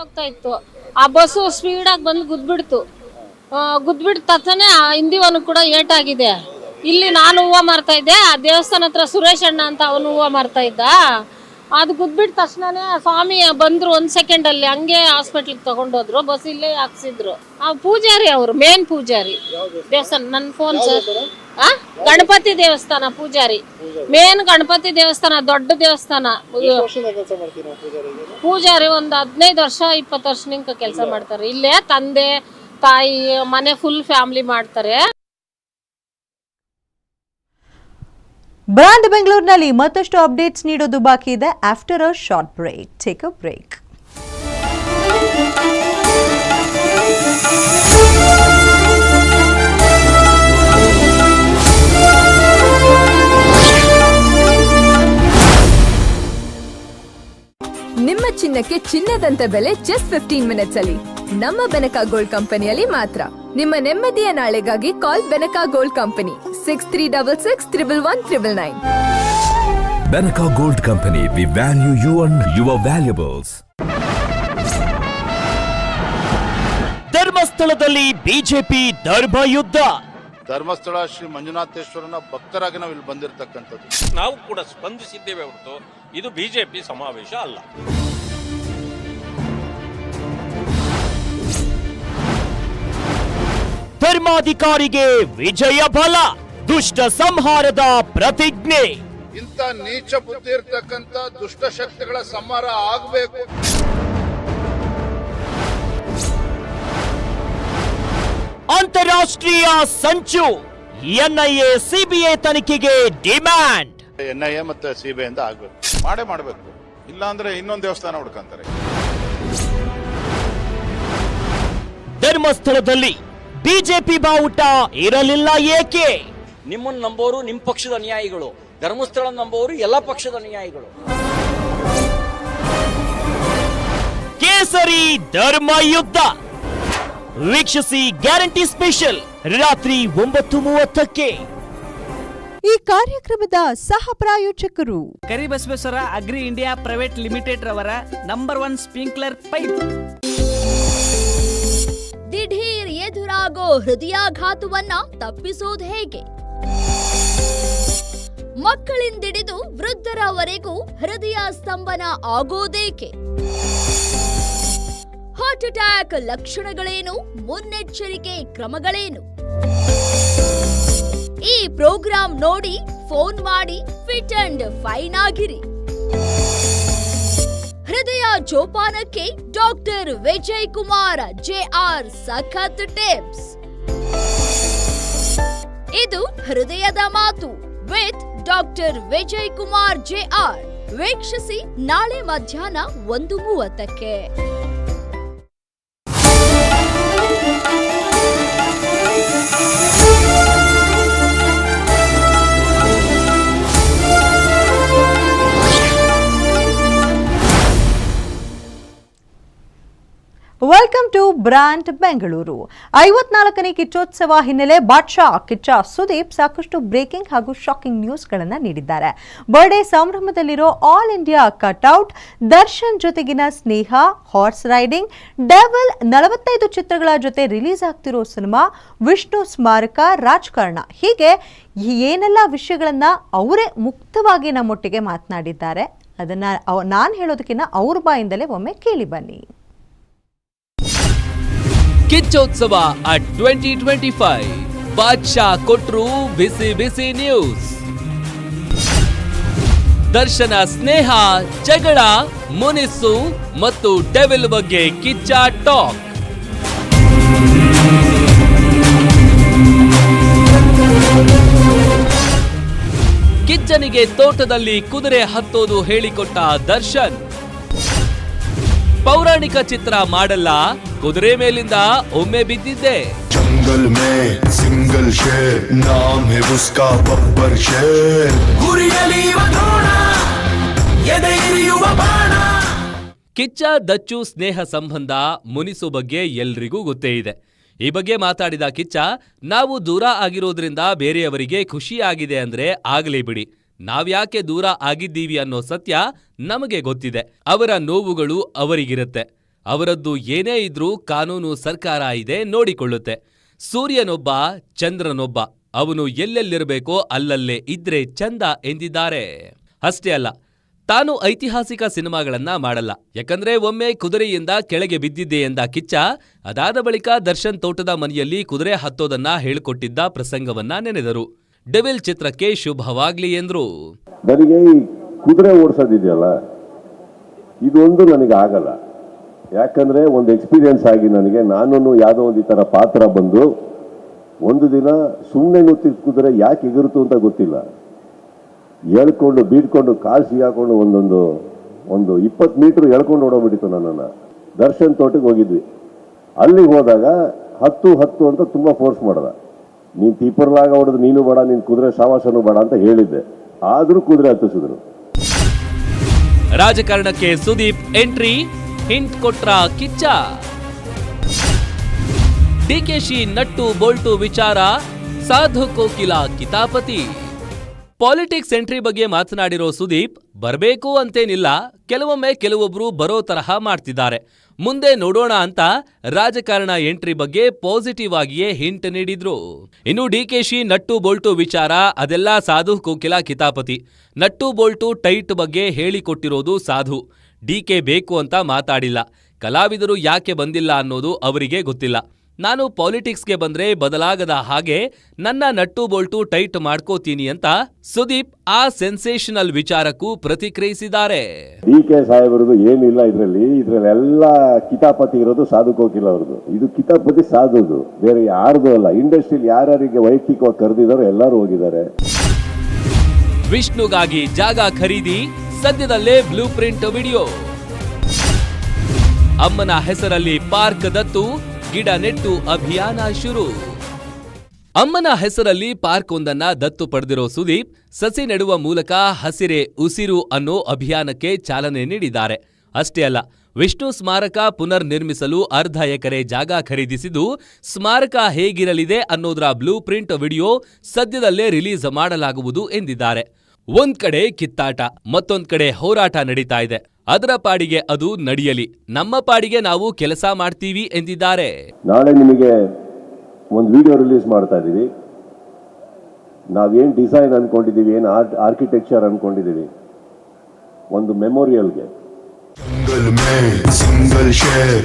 ಹೋಗ್ತಾ ಇತ್ತು. ಆ ಬಸ್ಸು ಸ್ಪೀಡಾಗಿ ಬಂದು ಗುದ್ಬಿಡ್ತು. ಗುದ್ಬಿಟ್ಟ ತಕ್ಷಣ ಹಿಂದಿವನು ಕೂಡ ಏಟಾಗಿದೆ. ಇಲ್ಲಿ ನಾನು ಹೂವು ಮಾರ್ತಾ ಇದ್ದೆ. ಆ ದೇವಸ್ಥಾನ ಹತ್ರ ಸುರೇಶ್ ಅಣ್ಣ ಅಂತ ಅವನು ಹೂವು ಮಾರ್ತಾ ಇದ್ದ. ಅದು ಗುದ್ಬಿಟ್ಟ ತಕ್ಷಣನೇ ಸ್ವಾಮಿ ಬಂದ್ರು ಒಂದ್ ಸೆಕೆಂಡ್ ಅಲ್ಲಿ ಹಂಗೆ ಹಾಸ್ಪಿಟ್ಲಿಗೆ ತಗೊಂಡೋದ್ರು. ಬಸ್ ಇಲ್ಲೇ ಹಾಕ್ಸಿದ್ರು. ಆ ಪೂಜಾರಿ ಅವರು ಮೇನ್ ಪೂಜಾರಿ. ದೇವಸ್ಥಾನ ನನ್ನ ಫೋನ್ ಸರ್ ಆ? ಗಣಪತಿ ದೇವಸ್ಥಾನ ಪೂಜಾರಿ. ಮೇನ್ ಗಣಪತಿ ದೇವಸ್ಥಾನ ದೊಡ್ಡ ದೇವಸ್ಥಾನ. ಪೂಜಾರಿ ಒಂದ್ ಹದಿನೈದು ವರ್ಷ ಇಪ್ಪತ್ತು ವರ್ಷ ನಿಂಕ ಕೆಲಸ ಮಾಡ್ತಾರೆ. ಇಲ್ಲೇ ತಂದೆ ತಾಯಿ ಮನೆ ಫುಲ್ ಫ್ಯಾಮಿಲಿ ಮಾಡ್ತಾರೆ. ಬ್ರಾಂಡ್ ಬೆಂಗಳೂರಿನಲ್ಲಿ ಮತ್ತಷ್ಟು ಅಪ್ಡೇಟ್ಸ್ ನೀಡೋದು ಬಾಕಿ ಇದೆ after a short break. Take a break ನಿಮ್ಮ ಚಿನ್ನಕ್ಕೆ ಚಿನ್ನದಂತ ಬೆಲೆ ಜಸ್ಟ್ ಫಿಫ್ಟೀನ್ ಮಿನಿಟ್ಸ್ ಅಲ್ಲಿ. ನಮ್ಮ ಬೆನಕ ಗೋಲ್ಡ್ ಕಂಪನಿಯಲ್ಲಿ ಮಾತ್ರ. ನಿಮ್ಮ ನೆಮ್ಮದಿಯ ನಾಳೆಗಾಗಿ call Benaka gold company six three double six triple one triple nine Benaka gold company we value you and your valuables ಧರ್ಮಸ್ಥಳದಲ್ಲಿ ಬಿಜೆಪಿ ಧರ್ಮ ಯುದ್ಧ. ಧರ್ಮಸ್ಥಳ ಶ್ರೀ ಮಂಜುನಾಥೇಶ್ವರನ ಭಕ್ತರಾಗಿ ನಾವು ಇಲ್ಲಿ ಬಂದಿರತಕ್ಕಂಥದ್ದು. ನಾವು ಕೂಡ ಸ್ಪಂದಿಸಿದ್ದೇವೆ ಹೊರತು ಇದು ಬಿಜೆಪಿ ಸಮಾವೇಶ ಅಲ್ಲ. ಧರ್ಮಾಧಿಕಾರಿಗೆ ವಿಜಯ ಬಲ ದುಷ್ಟ ಸಂಹಾರದ ಪ್ರತಿಜ್ಞೆ. ಇಂಥ ನೀಚ ಬುದ್ಧಿ ಇರ್ತಕ್ಕಂಥ ದುಷ್ಟ ಶಕ್ತಿಗಳ ಸಂಹಾರ ಆಗಬೇಕು. ಅಂತಾರಾಷ್ಟ್ರೀಯ ಸಂಚು ಎನ್ಐಎ ಸಿಬಿಐ ತನಿಖೆಗೆ ಡಿಮ್ಯಾಂಡ್. ಎನ್ಐಎ ಐ ಎ ಮತ್ತೆ ಸಿಬಿಐ ಇಂದ ಆಗಬೇಕು. ಮಾಡೇ ಮಾಡಬೇಕು. ಇಲ್ಲಾಂದ್ರೆ ಇನ್ನೊಂದು ದೇವಸ್ಥಾನ ಹುಡ್ಕಂತಾರೆ. ಧರ್ಮಸ್ಥಳದಲ್ಲಿ ಬಿಜೆಪಿ ಬಾವುಟ ಇರಲಿಲ್ಲ ಏಕೆ? ನಿಮ್ಮನ್ನು ನಂಬೋರು ನಿಮ್ಮ ಪಕ್ಷದ ಅನುಯಾಯಿಗಳು ಧರ್ಮಸ್ಥಳ ನಂಬೋರು ಎಲ್ಲ ಪಕ್ಷದ ಅನುಯಾಯಿಗಳು ಕೇಸರಿ ಧರ್ಮ ಯುದ್ಧ. ವೀಕ್ಷಿಸಿ ಗ್ಯಾರಂಟಿ ಸ್ಪೆಷಲ್ ರಾತ್ರಿ ಒಂಬತ್ತು ಮೂವತ್ತಕ್ಕೆ. ಈ ಕಾರ್ಯಕ್ರಮದ ಸಹ ಪ್ರಾಯೋಜಕರು. Karibasaveshwara agri India private limited ರವರ ನಂಬರ್ ಒನ್ ಸ್ಪ್ರಿಂಕ್ಲರ್ ಪೈಪ್. ದಿಢೀರ್ ಎದುರಾಗೋ ಹೃದಯಾಘಾತವನ್ನ ತಪ್ಪಿಸೋದು ಹೇಗೆ? ಮಕ್ಕಳಿಂದಿಡಿದು ವೃದ್ಧರವರೆಗೂ ಹೃದಯ ಸ್ತಂಭನ ಆಗೋದೇಕೆ? ಹಾರ್ಟ್ ಅಟ್ಯಾಕ್ ಲಕ್ಷಣಗಳೇನು? ಮುನ್ನೆಚ್ಚರಿಕೆ ಕ್ರಮಗಳೇನು? ಈ ಪ್ರೋಗ್ರಾಂ ನೋಡಿ, ಫೋನ್ ಮಾಡಿ, ಫಿಟ್ ಅಂಡ್ ಫೈನ್ ಆಗಿರಿ. ಹೃದಯ ಜೋಪಾನಕ್ಕೆ doctor Vijay Kumar J R ಸಖತ್ ಟಿಪ್ಸ್. ಇದು ಹೃದಯದ ಮಾತು with doctor Vijay Kumar J R ವೀಕ್ಷಿಸಿ ನಾಳೆ ಮಧ್ಯಾಹ್ನ ಒಂದು ಮೂವತ್ತಕ್ಕೆ. ವೆಲ್ಕಮ್ ಟು ಬ್ರಾಂಡ್ ಬೆಂಗಳೂರು ಐವತ್ನಾಲ್ಕನೇ ಕಿಚ್ಚೋತ್ಸವ ಹಿನ್ನೆಲೆ ಬಾದ್ಶಾ ಕಿಚ್ಚ ಸುದೀಪ್ ಸಾಕಷ್ಟು ಬ್ರೇಕಿಂಗ್ ಹಾಗೂ ಶಾಕಿಂಗ್ ನ್ಯೂಸ್ಗಳನ್ನು ನೀಡಿದ್ದಾರೆ. ಬರ್ಡೇ ಸಂಭ್ರಮದಲ್ಲಿರೋ ಆಲ್ ಇಂಡಿಯಾ ಕಟ್ಔಟ್ ದರ್ಶನ್ ಜೊತೆಗಿನ ಸ್ನೇಹ ಹಾರ್ಸ್ ರೈಡಿಂಗ್ ಡೆವಲ್ ನಲವತ್ತೈದು ಚಿತ್ರಗಳ ಜೊತೆ ರಿಲೀಸ್ ಆಗ್ತಿರೋ ಸಿನಿಮಾ ವಿಷ್ಣು ಸ್ಮಾರಕ, ರಾಜಕಾರಣ. ಹೀಗೆ ಏನೆಲ್ಲ ವಿಷಯಗಳನ್ನು ಅವರೇ ಮುಕ್ತವಾಗಿ ನಮ್ಮೊಟ್ಟಿಗೆ ಮಾತನಾಡಿದ್ದಾರೆ, ಅದನ್ನ ನಾನು ಹೇಳೋದಕ್ಕಿಂತ ಅವ್ರ ಬಾಯಿಂದಲೇ ಒಮ್ಮೆ ಕೇಳಿ ಬನ್ನಿ. Kichchotsava at twenty twenty five Badshah ಕೊಟ್ರು ಬಿಸಿ ಬಿಸಿ ನ್ಯೂಸ್ ದರ್ಶನ ಸ್ನೇಹ, ಜಗಳ ಮುನಿಸು ಮತ್ತು ಡೆವಿಲ್ ಬಗ್ಗೆ ಕಿಚ್ಚ ಟಾಕ್ ಕಿಚ್ಚನಿಗೆ ತೋಟದಲ್ಲಿ ಕುದುರೆ ಹತ್ತೋದು ಹೇಳಿಕೊಟ್ಟ ದರ್ಶನ್. ಪೌರಾಣಿಕ ಚಿತ್ರ ಮಾಡಲ್ಲ ಕುದುರೆ ಮೇಲಿಂದ ಒಮ್ಮೆ ಬಿದ್ದಿದ್ದೆ. ಜಂಗಲ್ ಮೇ ಸಿಂಗಲ್ ಶೇರ್ ನಾಮ್ ಹೇ ಉಸ್ಕಾ ಬಬ್ಬರ್ ಶೇರ್ ಗುರಿಯಲಿಯುವ ಬಾಣ. ಕಿಚ್ಚ ದಚ್ಚು ಸ್ನೇಹ ಸಂಬಂಧ ಮುನಿಸು ಬಗ್ಗೆ ಎಲ್ರಿಗೂ ಗೊತ್ತೇ ಇದೆ. ಈ ಬಗ್ಗೆ ಮಾತಾಡಿದ ಕಿಚ್ಚ ನಾವು ದೂರ ಆಗಿರೋದ್ರಿಂದ ಬೇರೆಯವರಿಗೆ ಖುಷಿಯಾಗಿದೆ ಅಂದ್ರೆ ಆಗಲಿ ಬಿಡಿ. ನಾವ್ಯಾಕೆ ದೂರ ಆಗಿದ್ದೀವಿ ಅನ್ನೋ ಸತ್ಯ ನಮಗೆ ಗೊತ್ತಿದೆ. ಅವರ ನೋವುಗಳು ಅವರಿಗಿರುತ್ತೆ. ಅವರದ್ದು ಏನೇ ಇದ್ರೂ ಕಾನೂನು ಸರ್ಕಾರ ಇದೆ ನೋಡಿಕೊಳ್ಳುತ್ತೆ. ಸೂರ್ಯನೊಬ್ಬ, ಚಂದ್ರನೊಬ್ಬ, ಅವನು ಎಲ್ಲೆಲ್ಲಿರಬೇಕೋ ಅಲ್ಲಲ್ಲೇ ಇದ್ರೆ ಚಂದ ಎಂದಿದ್ದಾರೆ. ಅಷ್ಟೇ ಅಲ್ಲ, ತಾನು ಐತಿಹಾಸಿಕ ಸಿನಿಮಾಗಳನ್ನ ಮಾಡಲ್ಲ. ಯಾಕಂದ್ರೆ ಒಮ್ಮೆ ಕುದುರೆಯಿಂದ ಕೆಳಗೆ ಬಿದ್ದಿದ್ದೆ ಎಂದ ಕಿಚ್ಚ, ಅದಾದ ಬಳಿಕ ದರ್ಶನ್ ತೋಟದ ಮನೆಯಲ್ಲಿ ಕುದುರೆ ಹತ್ತೋದನ್ನ ಹೇಳಿಕೊಟ್ಟಿದ್ದ ಪ್ರಸಂಗವನ್ನ ನೆನೆದರು. ಡೆವಿಲ್ ಚಿತ್ರಕ್ಕೆ ಶುಭವಾಗ್ಲಿ ಎಂದ್ರು. ನನಗೆ ಈ ಕುದುರೆ ಓಡಿಸೋದಿದೆಯಲ್ಲ, ಇದೊಂದು ನನಗೆ ಆಗಲ್ಲ. ಯಾಕಂದ್ರೆ ಒಂದು ಎಕ್ಸ್ಪೀರಿಯನ್ಸ್ ಆಗಿ ನನಗೆ ನಾನು ಯಾವುದೋ ಒಂದು ಈ ಥರ ಪಾತ್ರ ಬಂದು ಒಂದು ದಿನ ಸುಮ್ಮನೆ ನುತ್ತಿದ ಕುದುರೆ ಯಾಕೆ ಎಗಿರುತ್ತು ಅಂತ ಗೊತ್ತಿಲ್ಲ. ಹೇಳ್ಕೊಂಡು ಬೀಡ್ಕೊಂಡು ಕಾಲು ಸಿಗಾಕೊಂಡು ಒಂದೊಂದು, ಒಂದು ಇಪ್ಪತ್ತು ಮೀಟ್ರ್ ಎಳ್ಕೊಂಡು ಓಡೋಗ್ಬಿಟ್ಟಿತ್ತು ನನ್ನನ್ನು. ದರ್ಶನ್ ತೋಟಕ್ಕೆ ಹೋಗಿದ್ವಿ. ಅಲ್ಲಿಗೆ ಹೋದಾಗ ಹತ್ತು ಹತ್ತು ಅಂತ ತುಂಬ ಫೋರ್ಸ್ ಮಾಡ್ದ. ನೀನು ತೀಪರ್ಲಾಗ ಹೊಡೆದು ನೀನು ಬೇಡ, ನೀನು ಕುದುರೆ ಸಾವಾಸನೂ ಬೇಡ ಅಂತ ಹೇಳಿದ್ದೆ. ಆದರೂ ಕುದುರೆ ಹತ್ತಿಸಿದ್ರು. ರಾಜಕಾರಣಕ್ಕೆ ಸುದೀಪ್ ಎಂಟ್ರಿ. ಹಿಂಟ್ ಕೊಟ್ರ ಕಿಚ್ಚ. ಡಿಕೆಶಿ ನಟ್ಟು ಬೋಲ್ಟು ವಿಚಾರ, ಸಾಧು ಕೋಕಿಲ ಕಿತಾಪತಿ. ಪಾಲಿಟಿಕ್ಸ್ ಎಂಟ್ರಿ ಬಗ್ಗೆ ಮಾತನಾಡಿರೋ ಸುದೀಪ್, ಬರಬೇಕು ಅಂತೇನಿಲ್ಲ, ಕೆಲವೊಮ್ಮೆ ಕೆಲವೊಬ್ರು ಬರೋ ತರಹ ಮಾಡ್ತಿದ್ದಾರೆ. ಮುಂದೆ ನೋಡೋಣ ಅಂತ ರಾಜಕಾರಣ ಎಂಟ್ರಿ ಬಗ್ಗೆ ಪಾಸಿಟಿವ್ ಆಗಿಯೇ ಹಿಂಟ್ ನೀಡಿದ್ರು. ಇನ್ನು ಡಿಕೆಶಿ ನಟ್ಟು ಬೋಲ್ಟು ವಿಚಾರ, ಅದೆಲ್ಲ ಸಾಧು ಕೋಕಿಲ ಕಿತಾಪತಿ. ನಟ್ಟು ಬೋಲ್ಟು ಟೈಟ್ ಬಗ್ಗೆ ಹೇಳಿಕೊಟ್ಟಿರೋದು ಸಾಧು. ಡಿಕೆ ಬೇಕು ಅಂತ ಮಾತಾಡಿಲ್ಲ. ಕಲಾವಿದರು ಯಾಕೆ ಬಂದಿಲ್ಲ ಅನ್ನೋದು ಅವರಿಗೆ ಗೊತ್ತಿಲ್ಲ. ನಾನು ಪಾಲಿಟಿಕ್ಸ್ಗೆ ಬಂದ್ರೆ ಬದಲಾಗದ ಹಾಗೆ ನನ್ನ ನಟ್ಟು ಬೋಲ್ಟು ಟೈಟ್ ಮಾಡ್ಕೋತೀನಿ ಅಂತ ಸುದೀಪ್ ಆ ಸೆನ್ಸೇಷನಲ್ ವಿಚಾರಕ್ಕೂ ಪ್ರತಿಕ್ರಿಯಿಸಿದ್ದಾರೆ. ಡಿ ಕೆ ಸಾಹೇಬರದು ಏನಿಲ್ಲ ಇದರಲ್ಲಿ. ಇದರಲ್ಲಿ ಎಲ್ಲ ಕಿತಾಪತಿ ಇರೋದು ಸಾಧು ಕೋಕಿಲ ಅವ್ರದ್ದು. ಇದು ಕಿತಾಪತಿ ಸಾಧುದು. ಬೇರೆ ಯಾರ್ದು ಅಲ್ಲ. ಇಂಡಸ್ಟ್ರಿಯಲ್ಲಿ ಯಾರ್ಯಾರಿಗೆ ವೈಯಕ್ತಿಕವಾಗಿ ಕರೆದಿದಾರೋ ಎಲ್ಲರೂ ಹೋಗಿದ್ದಾರೆ. ವಿಷ್ಣುಗಾಗಿ ಜಾಗ ಖರೀದಿ ಸದ್ಯದಲ್ಲೇ ಬ್ಲೂ ಪ್ರಿಂಟ್ ವಿಡಿಯೋ ಅಮ್ಮನ ಹೆಸರಲ್ಲಿ ಪಾರ್ಕ್ ದತ್ತು, ಗಿಡ ನೆಟ್ಟು ಅಭಿಯಾನ ಶುರು. ಅಮ್ಮನ ಹೆಸರಲ್ಲಿ ಪಾರ್ಕ್ ಒಂದನ್ನ ದತ್ತು ಪಡೆದಿರೋ ಸುದೀಪ್, ಸಸಿ ನೆಡುವ ಮೂಲಕ ಹಸಿರೆ, ಉಸಿರು ಅನ್ನೋ ಅಭಿಯಾನಕ್ಕೆ ಚಾಲನೆ ನೀಡಿದ್ದಾರೆ. ಅಷ್ಟೇ ಅಲ್ಲ, ವಿಷ್ಣು ಸ್ಮಾರಕ ಪುನರ್ ನಿರ್ಮಿಸಲು ಅರ್ಧ ಎಕರೆ ಜಾಗ ಖರೀದಿಸಿದ್ದು, ಸ್ಮಾರಕ ಹೇಗಿರಲಿದೆ ಅನ್ನೋದರ ಬ್ಲೂ ಪ್ರಿಂಟ್ ವಿಡಿಯೋ ಸದ್ಯದಲ್ಲೇ ರಿಲೀಸ್ ಮಾಡಲಾಗುವುದು ಎಂದಿದ್ದಾರೆ. ಒಂದ್ ಕಡೆ ಕಿತ್ತಾಟ ಮತ್ತೊಂದ್ ಕಡೆ ಹೋರಾಟ ನಡೀತಾ ಇದೆ. ಅದರ ಪಾಡಿಗೆ ಅದು ನಡೆಯಲಿ. ನಮ್ಮ ಪಾಡಿಗೆ ನಾವು ಕೆಲಸ ಮಾಡ್ತೀವಿ ಎಂದಿದ್ದಾರೆ. ನಾಳೆ ನಿಮಗೆ ಒಂದು ವಿಡಿಯೋ ರಿಲೀಸ್ ಮಾಡ್ತಾ ಇದ್ದೀವಿ. ಏನು ಡಿಸೈನ್ ಅನ್ಕೊಂಡಿದೀವಿ ಏನು ಆರ್ಕಿಟೆಕ್ಚರ್ ಅನ್ಕೊಂಡಿದೀವಿ ಒಂದು ಮೆಮೋರಿಯಲ್ಗೆ single share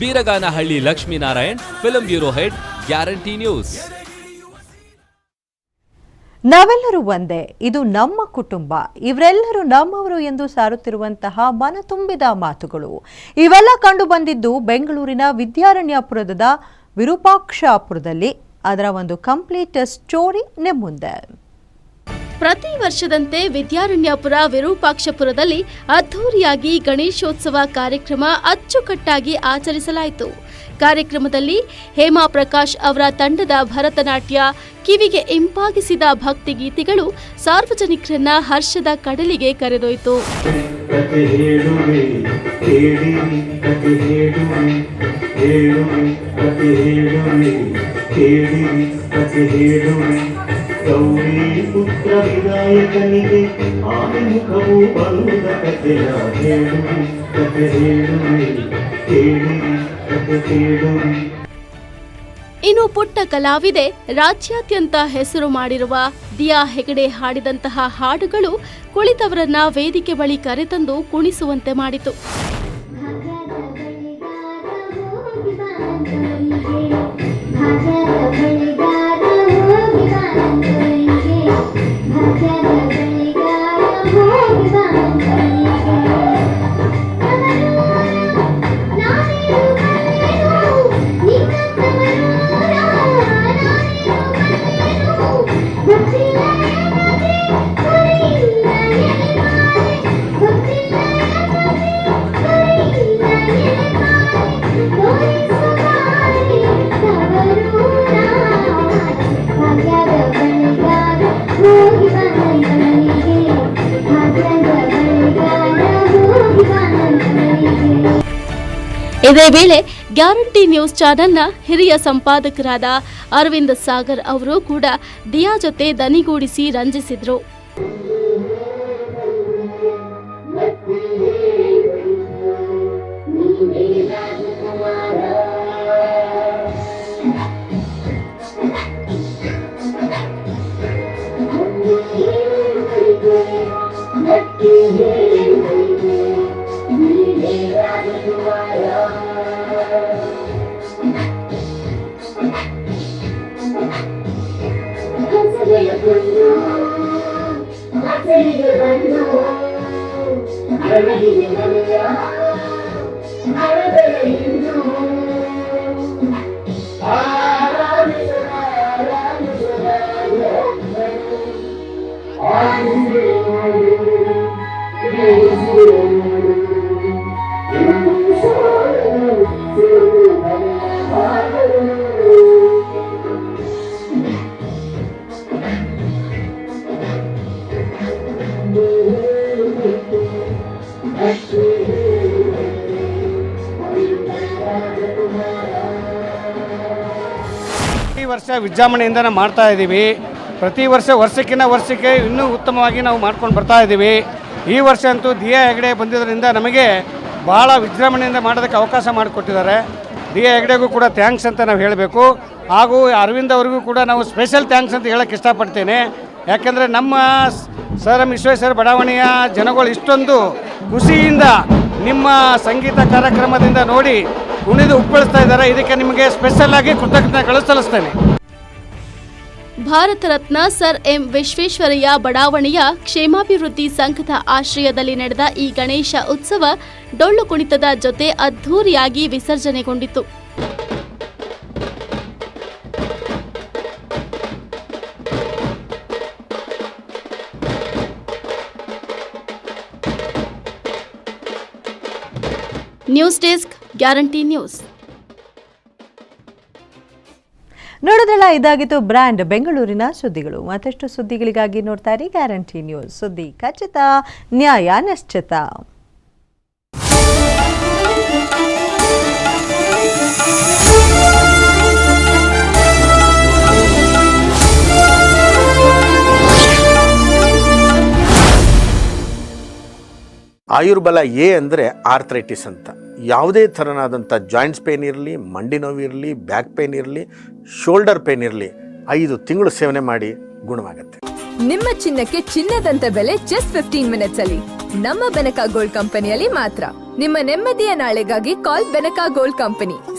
Beeraganahalli Lakshminarayan film bureau head guarantee news ನಾವೆಲ್ಲರೂ ಒಂದೇ. ಇದು ನಮ್ಮ ಕುಟುಂಬ. ಇವರೆಲ್ಲರೂ ನಮ್ಮವರು ಎಂದು ಸಾರುತ್ತಿರುವಂತಹ ಮನ ತುಂಬಿದ ಮಾತುಗಳು. ಇವೆಲ್ಲ ಕಂಡು ಬಂದಿದ್ದು ಬೆಂಗಳೂರಿನ ವಿದ್ಯಾರಣ್ಯಪುರದ ವಿರೂಪಾಕ್ಷಾಪುರದಲ್ಲಿ. ಅದರ ಒಂದು ಕಂಪ್ಲೀಟ್ ಸ್ಟೋರಿ ನಿಮ್ಮುಂದೆ. ಪ್ರತಿ ವರ್ಷದಂತೆ ವಿದ್ಯಾರಣ್ಯಪುರ ವಿರೂಪಾಕ್ಷಪುರದಲ್ಲಿ ಅದ್ಧೂರಿಯಾಗಿ ಗಣೇಶೋತ್ಸವ ಕಾರ್ಯಕ್ರಮ ಅಚ್ಚುಕಟ್ಟಾಗಿ ಆಚರಿಸಲಾಯಿತು. ಕಾರ್ಯಕ್ರಮದಲ್ಲಿ ಹೇಮಾ ಪ್ರಕಾಶ್ ಅವರ ತಂಡದ ಭರತನಾಟ್ಯ, ಕಿವಿಗೆ ಇಂಪಾಗಿಸಿದ ಭಕ್ತಿಗೀತೆಗಳು ಸಾರ್ವಜನಿಕರನ್ನ ಹರ್ಷದ ಕಡಲಿಗೆ ಕರೆದೊಯ್ತು. ಗೌರಿ ಪುತ್ರ ಬರುವುದ ಕಥೆಯ ಹೇಳುವೆ ಕಥೆ ಹೇಳುವೆ. ಇನ್ನು ಪುಟ್ಟ ಕಲಾವಿದೆ ರಾಜ್ಯಾದ್ಯಂತ ಹೆಸರು ಮಾಡಿರುವ ದಿಯಾ ಹೆಗಡೆ ಹಾಡಿದಂತಹ ಹಾಡುಗಳು ಕುಳಿತವರನ್ನ ವೇದಿಕೆ ಬಳಿ ಕರೆತಂದು ಕುಣಿಸುವಂತೆ ಮಾಡಿತು. ಇದೇ ವೇಳೆ ಗ್ಯಾರಂಟಿ ನ್ಯೂಸ್ ಚಾನೆಲ್ನ ಹಿರಿಯ ಸಂಪಾದಕರಾದ ಅರವಿಂದ್ ಸಾಗರ್ ಅವರು ಕೂಡ ದಿಯಾ ಜೊತೆ ದನಿಗೂಡಿಸಿ ರಂಜಿಸಿದ್ರು. I'm ನಾವು ಮಾಡ್ತಾ ಇದ್ದೀವಿ. ಪ್ರತಿ ವರ್ಷ ವರ್ಷಕ್ಕಿಂತ ವರ್ಷಕ್ಕೆ ಇನ್ನೂ ಉತ್ತಮವಾಗಿ ನಾವು ಮಾಡ್ಕೊಂಡು ಬರ್ತಾ ಇದ್ದೀವಿ. ಈ ವರ್ಷ ಅಂತೂ ದಿಯಾ ಹೆಗಡೆ ಬಂದಿದ್ದರಿಂದ ನಮಗೆ ಭಾಳ ವಿಜೃಂಭಣೆಯಿಂದ ಮಾಡೋದಕ್ಕೆ ಅವಕಾಶ ಮಾಡಿಕೊಟ್ಟಿದ್ದಾರೆ. ದಿಯಾ ಹೆಗಡೆಗೂ ಕೂಡ ಥ್ಯಾಂಕ್ಸ್ ಅಂತ ನಾವು ಹೇಳಬೇಕು. ಹಾಗೂ ಅರವಿಂದ್ ಅವರಿಗೂ ಕೂಡ ನಾವು ಸ್ಪೆಷಲ್ ಥ್ಯಾಂಕ್ಸ್ ಅಂತ ಹೇಳಕ್ಕೆ ಇಷ್ಟಪಡ್ತೇನೆ. ಯಾಕೆಂದರೆ ನಮ್ಮ ಸರ್ ಎಂ ವಿಶ್ವೇಶ್ವರ ಬಡಾವಣೆಯ ಜನಗಳು ಇಷ್ಟೊಂದು ಖುಷಿಯಿಂದ ನಿಮ್ಮ ಸಂಗೀತ ಕಾರ್ಯಕ್ರಮದಿಂದ ನೋಡಿ ಕುಣಿದು ಉಪ್ಪಳಿಸ್ತಾ ಇದ್ದಾರೆ. ಇದಕ್ಕೆ ನಿಮಗೆ ಸ್ಪೆಷಲ್ ಆಗಿ ಕೃತಜ್ಞತೆಗಳು ಸಲ್ಲಿಸ್ತೇನೆ ಭಾರತ ರತ್ನ ಸರ್ ಎಂ ವಿಶ್ವೇಶ್ವರಯ್ಯ ಬಡಾವಣೆಯ ಕ್ಷೇಮಾಭಿವೃದ್ಧಿ ಸಂಘದ ಆಶ್ರಯದಲ್ಲಿ ನಡೆದ ಈ ಗಣೇಶ ಉತ್ಸವ ಡೊಳ್ಳು ಕುಣಿತದ ಜೊತೆ ಅದ್ಧೂರಿಯಾಗಿ ವಿಸರ್ಜನೆಗೊಂಡಿತು ನ್ಯೂಸ್ ಡೆಸ್ಕ್ ಗ್ಯಾರಂಟಿ ನ್ಯೂಸ್. ನೋಡೋದಲ್ಲ ಇದಾಗಿತ್ತು ಬ್ರ್ಯಾಂಡ್ ಬೆಂಗಳೂರಿನ ಸುದ್ದಿಗಳು. ಮತ್ತಷ್ಟು ಸುದ್ದಿಗಳಿಗಾಗಿ ನೋಡ್ತಾ ಇರಿ ಗ್ಯಾರಂಟಿ ನ್ಯೂಸ್. ಸುದ್ದಿ ಖಚಿತ, ನ್ಯಾಯ ನಿಶ್ಚಿತ. ಆಯುರ್ಬಲ ಎ ಅಂದರೆ ಆರ್ಥ್ರೈಟಿಸ್ ಅಂತ. ಯಾವುದೇ ಥರನಾದಂಥ ಜಾಯಿಂಟ್ಸ್ ಪೇನ್ ಇರಲಿ, ಮಂಡಿ ನೋವು ಇರಲಿ, ಬ್ಯಾಕ್ ಪೇನ್ ಇರಲಿ, ಶೋಲ್ಡರ್ ಪೇನ್ ಇರಲಿ, ಐದು ತಿಂಗಳು ಸೇವನೆ ಮಾಡಿ ಗುಣವಾಗುತ್ತೆ. ನಿಮ್ಮ ಚಿನ್ನಕ್ಕೆ ಚಿನ್ನದಂತ ಬೆಲೆ ಜಸ್ಟ್ ಫಿಫ್ಟೀನ್ ಮಿನಿಟ್ಸ್ ಅಲ್ಲಿ. ನಮ್ಮ ಬೆನಕ ಗೋಲ್ಡ್ ಕಂಪನಿಯಲ್ಲಿ ಮಾತ್ರ. ನಿಮ್ಮ ನೆಮ್ಮದಿಯ ನಾಳೆಗಾಗಿ ಕಾಲ್ ಬೆನಕ ಗೋಲ್ಡ್ ಕಂಪನಿ.